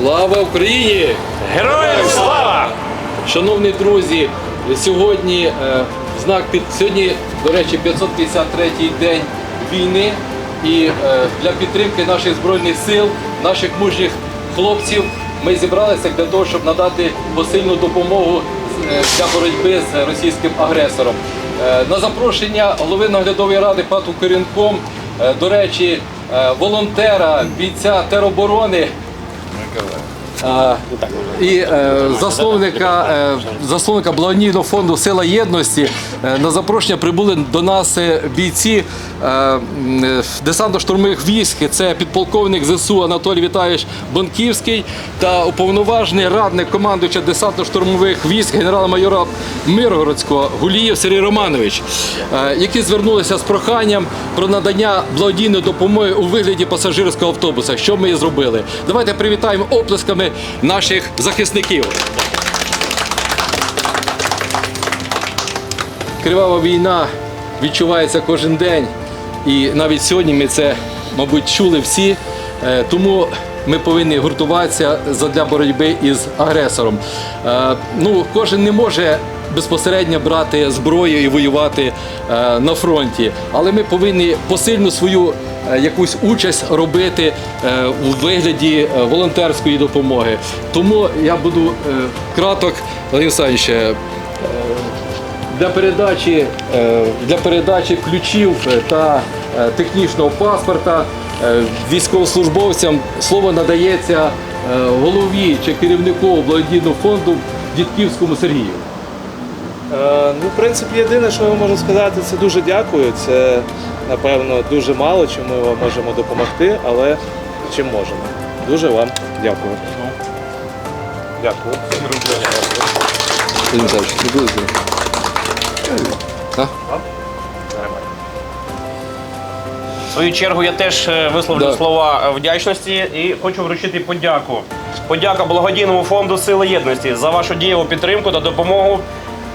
Слава Україні! Героям слава! Шановні друзі, сьогодні е, знак під сьогодні, до речі, 553-й день війни. І е, для підтримки наших збройних сил, наших мужніх хлопців, ми зібралися для того, щоб надати посильну допомогу е, для боротьби з російським агресором. Е, На запрошення голови наглядової ради ПАТу Корінком, е, до речі, е, волонтера, бійця тероборони Е, і е, засновника, е, засновника благодійного фонду Сила єдності е, на запрошення прибули до нас е, бійці е, е, десантно-штурмових військ. Це підполковник ЗСУ Анатолій Віталійович Бонківський та уповноважений радник командуюча десантно-штурмових військ генерала-майора Миргородського Гулієв Сергій Романович, е, які звернулися з проханням про надання благодійної допомоги у вигляді пасажирського автобуса. Що ми і зробили? Давайте привітаємо оплесками наших захисників. Кривава війна відчувається кожен день, і навіть сьогодні ми це, мабуть, чули всі. Е, Тому ми повинні гуртуватися для боротьби із агресором. Е, Ну, кожен не може безпосередньо брати зброю і воювати е, на фронті, але ми повинні посильну свою е, якусь участь робити е, у вигляді волонтерської допомоги. Тому я буду краток, Владимир Олександрович, для передачі, для передачі ключів та технічного паспорта військовослужбовцям слово надається голові чи керівнику благодійного фонду Дідківському Сергію. Е, Ну, в принципі, єдине, що я можу сказати, це дуже дякую. Це, напевно, дуже мало, чим ми вам можемо допомогти, але чим можемо. Дуже вам дякую. Дякую. В свою чергу я теж е, висловлю Да. слова вдячності і хочу вручити подяку. Подяка благодійному фонду Сили єдності за вашу дієву підтримку та допомогу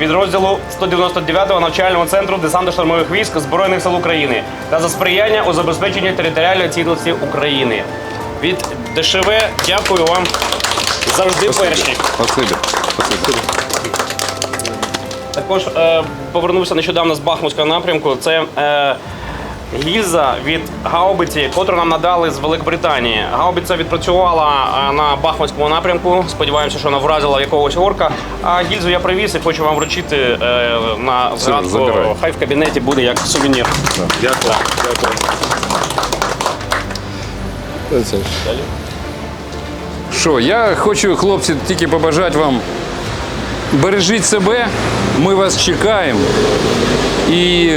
підрозділу 199-го навчального центру десантно-штурмових військ Збройних сил України та за сприяння у забезпеченні територіальної цілісності України. Від ДШВ дякую вам завжди перші. Спасибі. Також е, повернувся нещодавно з Бахмутського напрямку. Це е, гільза від гаубиці, котру нам надали з Великобританії. Гаубиця відпрацювала на Бахмутському напрямку. Сподіваємося, що вона вразила якогось орка. А гільзу я привіз і хочу вам вручити е, на згадку. Хай в кабінеті буде як сувенір. Дякую. Дякую. Що, я хочу, хлопці, тільки побажати вам. Бережіть себе, ми вас чекаємо. І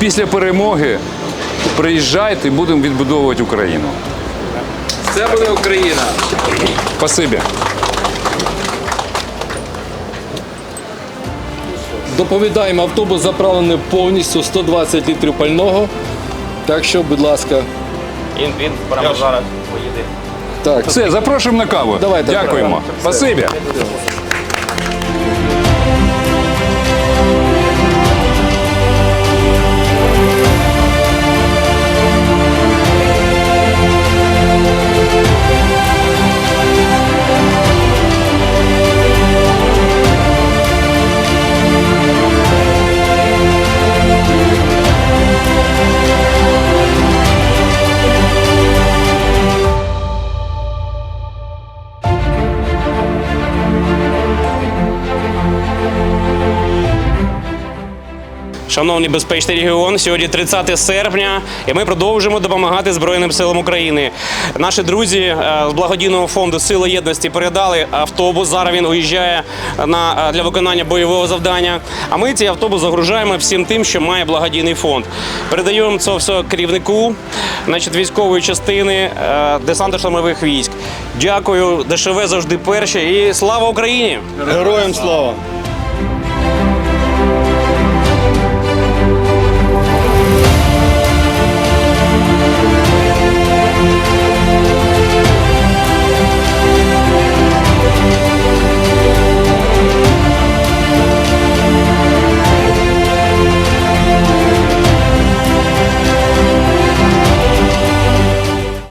після перемоги приїжджайте і будемо відбудовувати Україну. Це буде Україна. Спасибі. Доповідаємо, автобус заправлений повністю 120 літрів пального. Так що, будь ласка, Він, він прямо зараз поїде. так. Все, запрошуємо на каву. Давайте, Дякуємо. все. Спасибі. Шановний безпечний регіон, сьогодні 30 серпня, і ми продовжуємо допомагати Збройним силам України. Наші друзі е, з благодійного фонду Сили єдності передали автобус. Зараз він уїжджає на е, для виконання бойового завдання. А ми цей автобус загружаємо всім тим, що має благодійний фонд. Передаємо це все керівнику, значить, військової частини е, десантно-штурмових військ. Дякую, ДШВ завжди перші. І слава Україні! Героям слава!